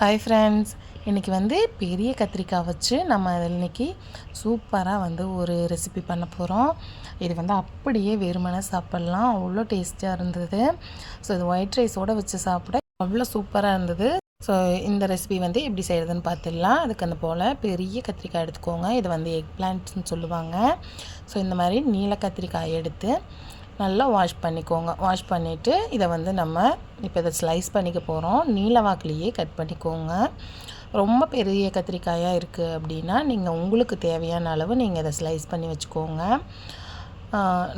Hi friends இன்றைக்கி வந்து பெரிய கத்திரிக்காய் வச்சு நம்ம இன்றைக்கி சூப்பராக வந்து ஒரு ரெசிபி பண்ண போகிறோம் இது வந்து அப்படியே வெறுமனே சாப்பிட்லாம். அவ்வளோ டேஸ்டியாக இருந்தது. ஸோ இது ஒயிட் ரைஸோடு வச்சு சாப்பிட அவ்வளோ சூப்பராக இருந்தது. ஸோ இந்த ரெசிபி வந்து எப்படி செய்கிறதுன்னு பார்த்துடலாம். அதுக்கு அந்த போல் பெரிய கத்திரிக்காய் எடுத்துக்கோங்க. இது வந்து எக் பிளான்ட்ஸ்னு சொல்லுவாங்க. ஸோ இந்த மாதிரி நீல கத்திரிக்காய் எடுத்து நல்லா வாஷ் பண்ணிக்கோங்க. வாஷ் பண்ணிவிட்டு இதை வந்து நம்ம இப்போ இதை ஸ்லைஸ் பண்ணிக்க போகிறோம் நீல வாக்குலேயே கட் பண்ணிக்கோங்க. ரொம்ப பெரிய கத்திரிக்காயாக இருக்குது அப்படின்னா நீங்கள் உங்களுக்கு தேவையான அளவு நீங்கள் இதை ஸ்லைஸ் பண்ணி வச்சுக்கோங்க.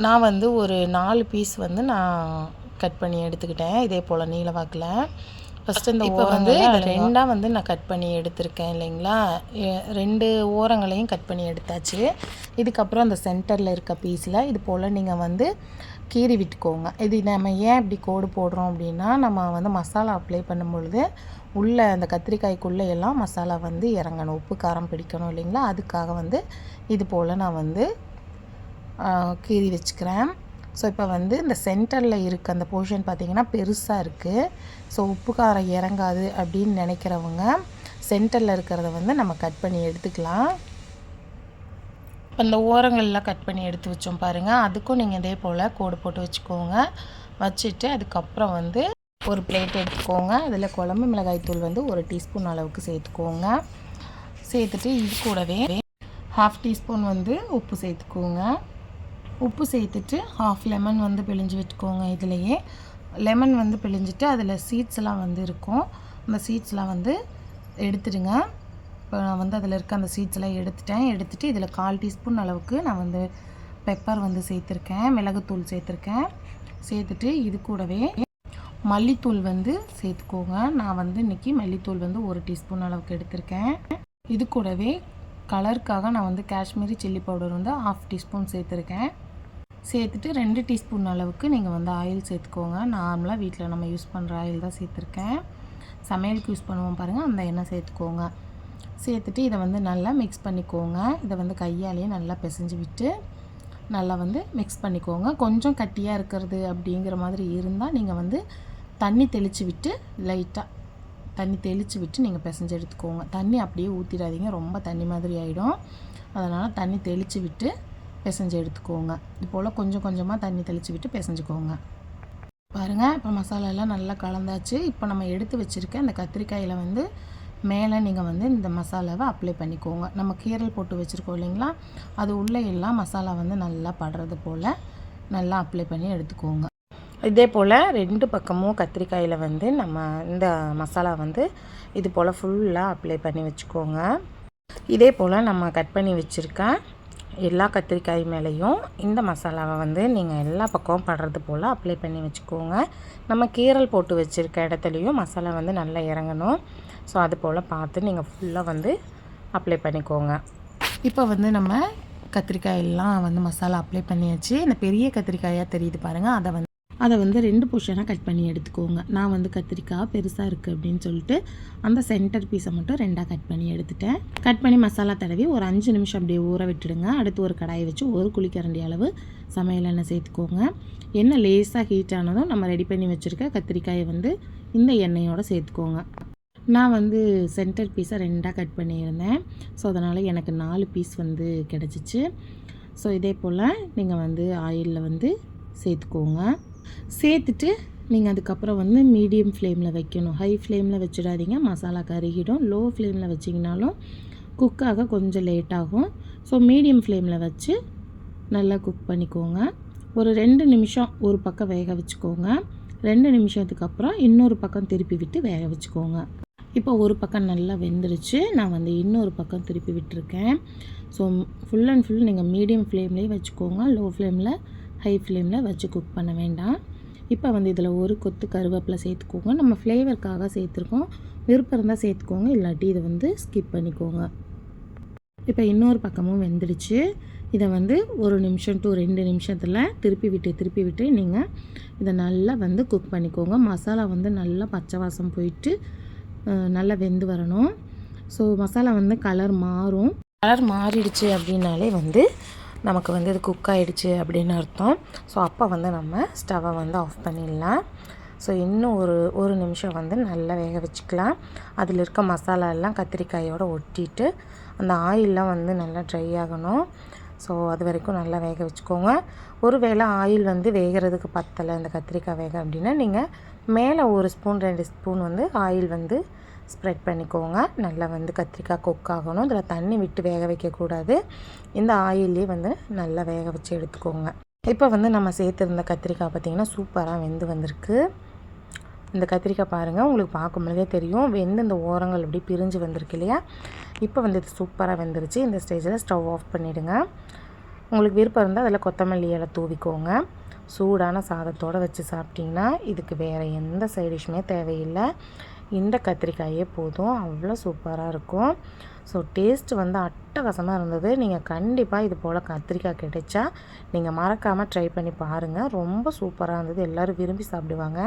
நான் வந்து ஒரு நாலு பீஸ் வந்து நான் கட் பண்ணி எடுத்துக்கிட்டேன். இதே போல் நீல வாக்கில் ஃபஸ்ட்டு இந்த இப்போ வந்து ரெண்டாக வந்து நான் கட் பண்ணி எடுத்திருக்கேன் இல்லைங்களா? ரெண்டு ஓரங்களையும் கட் பண்ணி எடுத்தாச்சு. இதுக்கப்புறம் அந்த சென்டரில் இருக்க பீஸில் இது போல் நீங்கள் வந்து கீறி விட்டுக்கோங்க. இது நம்ம ஏன் இப்படி கோடு போடுறோம் அப்படின்னா நம்ம வந்து மசாலா அப்ளை பண்ணும் பொழுது உள்ளே அந்த கத்திரிக்காய்க்குள்ளே எல்லாம் மசாலா வந்து இறங்கணும். உப்பு காரம் பிடிக்கணும் இல்லைங்களா? அதுக்காக வந்து இது போல் நான் வந்து கீறி வச்சுக்கிறேன். ஸோ இப்போ வந்து இந்த சென்டரில் இருக்க அந்த போர்ஷன் பார்த்திங்கன்னா பெருசாக இருக்குது ஸோ உப்பு காரம் இறங்காது அப்படின்னு நினைக்கிறவங்க சென்டரில் இருக்கிறத வந்து நம்ம கட் பண்ணி எடுத்துக்கலாம். இப்போ அந்த ஓரங்கள்லாம் கட் பண்ணி எடுத்து வச்சோம் பாருங்கள் அதுக்கும் நீங்கள் இதே போல் கோடு போட்டு வச்சுக்கோங்க. வச்சுட்டு அதுக்கப்புறம் வந்து ஒரு பிளேட் எடுத்துக்கோங்க. அதில் குழம்பு மிளகாய் தூள் வந்து ஒரு டீஸ்பூன் அளவுக்கு சேர்த்துக்கோங்க. சேர்த்துட்டு இது கூடவே ஹாஃப் டீஸ்பூன் வந்து உப்பு சேர்த்துக்கோங்க. உப்பு சேர்த்துட்டு ஹாஃப் லெமன் வந்து பிழிஞ்சு விட்டுக்கோங்க இதுலேயே. லெமன் வந்து பிழிஞ்சிட்டு அதில் சீட்ஸ்லாம் வந்து இருக்கும். அந்த சீட்ஸ்லாம் வந்து எடுத்துடுங்க. இப்போ நான் வந்து அதில் இருக்க அந்த சீட்ஸ்லாம் எடுத்துட்டேன். எடுத்துகிட்டு இதில் கால் டீஸ்பூன் அளவுக்கு நான் வந்து பெப்பர் வந்து சேர்த்துருக்கேன். மிளகுத்தூள் சேர்த்துருக்கேன். சேர்த்துட்டு இது கூடவே மல்லித்தூள் வந்து சேர்த்துக்கோங்க. நான் வந்து இன்றைக்கி மல்லித்தூள் வந்து ஒரு டீஸ்பூன் அளவுக்கு எடுத்திருக்கேன். இது கூடவே கலருக்காக நான் வந்து காஷ்மீரி சில்லி பவுடர் வந்து ஆஃப் டீஸ்பூன் சேர்த்துருக்கேன். சேர்த்துட்டு ரெண்டு டீஸ்பூன் அளவுக்கு நீங்கள் வந்து ஆயில் சேர்த்துக்கோங்க. நார்மலாக வீட்டில் நம்ம யூஸ் பண்ணுற ஆயில் தான் சேர்த்துருக்கேன். சமையலுக்கு யூஸ் பண்ணுவோம் பாருங்கள் அந்த எண்ணெய் சேர்த்துக்கோங்க. சேர்த்துட்டு இதை வந்து நல்லா மிக்ஸ் பண்ணிக்கோங்க. இதை வந்து கையாலேயே நல்லா பிசைஞ்சு விட்டு நல்லா வந்து மிக்ஸ் பண்ணிக்கோங்க. கொஞ்சம் கட்டியாக இருக்கிறது அப்படிங்கிற மாதிரி இருந்தால் நீங்கள் வந்து தண்ணி தெளித்து விட்டு லைட்டாக தண்ணி தெளித்து விட்டு நீங்கள் பிசைஞ்சு எடுத்துக்கோங்க. தண்ணி அப்படியே ஊற்றிடாதீங்க ரொம்ப தண்ணி மாதிரி ஆகிடும் அதனால் தண்ணி தெளித்து விட்டு பிசைஞ்சு எடுத்துக்கோங்க. இப்போல் கொஞ்சம் கொஞ்சமாக தண்ணி தெளித்து விட்டு பிசைஞ்சுக்கோங்க. பாருங்கள் இப்போ மசாலாலாம் நல்லா கலந்தாச்சு. இப்போ நம்ம எடுத்து வச்சுருக்க அந்த கத்திரிக்காயில் வந்து மேலே நீங்கள் வந்து இந்த மசாலாவை அப்ளை பண்ணிக்கோங்க. நம்ம கீரல் போட்டு வச்சுருக்கோம் இல்லைங்களா? அது உள்ளே எல்லாம் மசாலா வந்து நல்லா படுறது போல் நல்லா அப்ளை பண்ணி எடுத்துக்கோங்க. இதே போல் ரெண்டு பக்கமும் கத்திரிக்காயில் வந்து நம்ம இந்த மசாலா வந்து இது போல் ஃபுல்லாக அப்ளை பண்ணி வச்சுக்கோங்க. இதே போல் நம்ம கட் பண்ணி வச்சுருக்க எல்லா கத்திரிக்காய் மேலேயும் இந்த மசாலாவை வந்து நீங்கள் எல்லா பக்கமும் படுறது போல் அப்ளை பண்ணி வச்சுக்கோங்க. நம்ம கீரல் போட்டு வச்சுருக்க இடத்துலையும் மசாலா வந்து நல்லா இறங்கணும். ஸோ அது போல் பார்த்து நீங்கள் ஃபுல்லாக வந்து அப்ளை பண்ணிக்கோங்க. இப்போ வந்து நம்ம கத்திரிக்காய் எல்லாம் வந்து மசாலா அப்ளை பண்ணியாச்சு. இந்த பெரிய கத்திரிக்காயாக தெரியுது பாருங்கள் அதை வந்து அதை வந்து ரெண்டு போர்ஷனாக கட் பண்ணி எடுத்துக்கோங்க. நான் வந்து கத்திரிக்காய் பெருசாக இருக்குது அப்படின்னு சொல்லிட்டு அந்த சென்டர் பீஸை மட்டும் ரெண்டாக கட் பண்ணி எடுத்துட்டேன். கட் பண்ணி மசாலா தடவி ஒரு அஞ்சு நிமிஷம் அப்படியே ஊற விட்டுடுங்க. அடுத்து ஒரு கடாயை வச்சு ஒரு குளிக்கரண்டி அளவு சமையல் எண்ணெய் சேர்த்துக்கோங்க. எண்ணெய் லேஸாக ஹீட் ஆனதும் நம்ம ரெடி பண்ணி வச்சுருக்க கத்திரிக்காயை வந்து இந்த எண்ணெயோடு சேர்த்துக்கோங்க. நான் வந்து சென்டர் பீஸை ரெண்டாக கட் பண்ணியிருந்தேன். ஸோ அதனால் எனக்கு நாலு பீஸ் வந்து கிடச்சிச்சு. ஸோ இதே போல் நீங்கள் வந்து ஆயிலில் வந்து சேர்த்துக்கோங்க. சேர்த்துட்டு நீங்கள் அதுக்கப்புறம் வந்து மீடியம் ஃப்ளேமில் வைக்கணும். ஹை ஃப்ளேமில் வச்சிடாதீங்க. மசாலா கருகிடும். லோ ஃப்ளேமில் வச்சிங்கனாலும் குக்காக கொஞ்சம் லேட் ஆகும். ஸோ மீடியம் ஃப்ளேமில் வச்சு நல்லா குக் பண்ணிக்கோங்க. ஒரு ரெண்டு நிமிஷம் ஒரு பக்கம் வேக வச்சுக்கோங்க. ரெண்டு நிமிஷத்துக்கு அப்புறம் இன்னொரு பக்கம் திருப்பி விட்டு வேக வச்சுக்கோங்க. இப்போ ஒரு பக்கம் நல்லா வெந்துருச்சு. நான் வந்து இன்னொரு பக்கம் திருப்பி விட்டுருக்கேன். ஸோ ஃபுல் அண்ட் ஃபுல் நீங்கள் மீடியம் ஃப்ளேம்லேயே வச்சுக்கோங்க. லோ ஃப்ளேமில் ஹை ஃப்ளேமில் வச்சு குக் பண்ண வேண்டாம். இப்போ வந்து இதில் ஒரு கொத்து கருவேப்பிலை சேர்த்துக்கோங்க. நம்ம ஃப்ளேவருக்காக சேர்த்துருக்கோம். விருப்பம் இருந்தால் சேர்த்துக்கோங்க. இல்லாட்டி இதை வந்து ஸ்கிப் பண்ணிக்கோங்க. இப்போ இன்னொரு பக்கமும் வெந்துடுச்சு. இதை வந்து ஒரு நிமிஷம் டு ரெண்டு நிமிஷத்தில் திருப்பி விட்டு திருப்பி விட்டு நீங்கள் இதை நல்லா வந்து குக் பண்ணிக்கோங்க. மசாலா வந்து நல்லா பச்சை வாசம் போயிட்டு நல்லா வெந்து வரணும். ஸோ மசாலா வந்து கலர் மாறும். கலர் மாறிடுச்சு அப்படின்னாலே வந்து நமக்கு வந்து இது குக் ஆகிடுச்சு அப்படின்னு அர்த்தம். ஸோ அப்போ வந்து நம்ம ஸ்டவ்வை வந்து ஆஃப் பண்ணிடலாம். ஸோ இன்னும் ஒரு ஒரு நிமிஷம் வந்து நல்லா வேக வச்சுக்கலாம். அதில் இருக்க மசாலா எல்லாம் கத்திரிக்காயோட ஒட்டிட்டு அந்த ஆயிலெலாம் வந்து நல்லா ட்ரை ஆகணும். ஸோ அது வரைக்கும் நல்லா வேக வச்சுக்கோங்க. ஒருவேளை ஆயில் வந்து வேகிறதுக்கு பத்தலை இந்த கத்திரிக்காய் வேக அப்படின்னா நீங்கள் மேலே ஒரு ஸ்பூன் ரெண்டு ஸ்பூன் வந்து ஆயில் வந்து ஸ்ப்ரெட் பண்ணிக்கோங்க. நல்லா வந்து கத்திரிக்காய் குக் ஆகணும். இதில் தண்ணி விட்டு வேக வைக்கக்கூடாது இந்த ஆயிலே வந்து நல்லா வேக வச்சு எடுத்துக்கோங்க. இப்போ வந்து நம்ம சேர்த்துருந்த கத்திரிக்காய் பார்த்திங்கன்னா சூப்பராக வெந்து வந்திருக்கு. இந்த கத்திரிக்காய் பாருங்கள் உங்களுக்கு பார்க்கும்பொழுதே தெரியும். வெந்து இந்த ஓரங்கள் அப்படி பிரிஞ்சு வந்திருக்கு இல்லையா? இப்போ வந்து இது சூப்பராக வெந்துருச்சு. இந்த ஸ்டேஜில் ஸ்டவ் ஆஃப் பண்ணிவிடுங்க உங்களுக்கு விருப்பம் இருந்தால் அதில் கொத்தமல்லி இலை தூவிக்கோங்க. சூடான சாதத்தோடு வச்சு சாப்பிட்டிங்கன்னா இதுக்கு வேறு எந்த சைடிஷுமே தேவையில்லை. இந்த கத்திரிக்காயே போதும். அவ்வளோ சூப்பராக இருக்கும். ஸோ டேஸ்ட் வந்து அட்டகாசமாக இருந்தது. நீங்கள் கண்டிப்பாக இது போல் கத்திரிக்காய் கிடைச்சா நீங்கள் மறக்காமல் ட்ரை பண்ணி பாருங்கள் ரொம்ப சூப்பராக இருந்தது. எல்லோரும் விரும்பி சாப்பிடுவாங்க.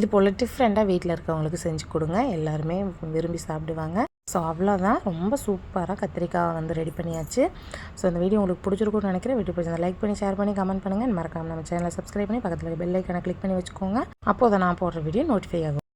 இது போல் டிஃப்ரெண்ட்டாக வீட்டில் இருக்கவங்களுக்கு செஞ்சு கொடுங்க. எல்லாருமே விரும்பி சாப்பிடுவாங்க. ஸோ அவ்வளோதான். ரொம்ப சூப்பராக கத்திரிக்காய் வந்து ரெடி பண்ணியாச்சு. ஸோ இந்த வீடியோ உங்களுக்கு பிடிச்சிருக்கும்னு நினைக்கிறேன். வீடியோ பிடிச்சிருந்தா லைக் பண்ணி ஷேர் பண்ணி கமெண்ட் பண்ணுங்கள் மறக்காமல் நம்ம சேனலை சப்ஸ்கிரைப் பண்ணி பக்கத்தில் பெல் ஐக்கனை கிளிக் பண்ணி வச்சுக்கோங்க. அப்போது நான் போடுற வீடியோ நோட்டிஃபை ஆகும்.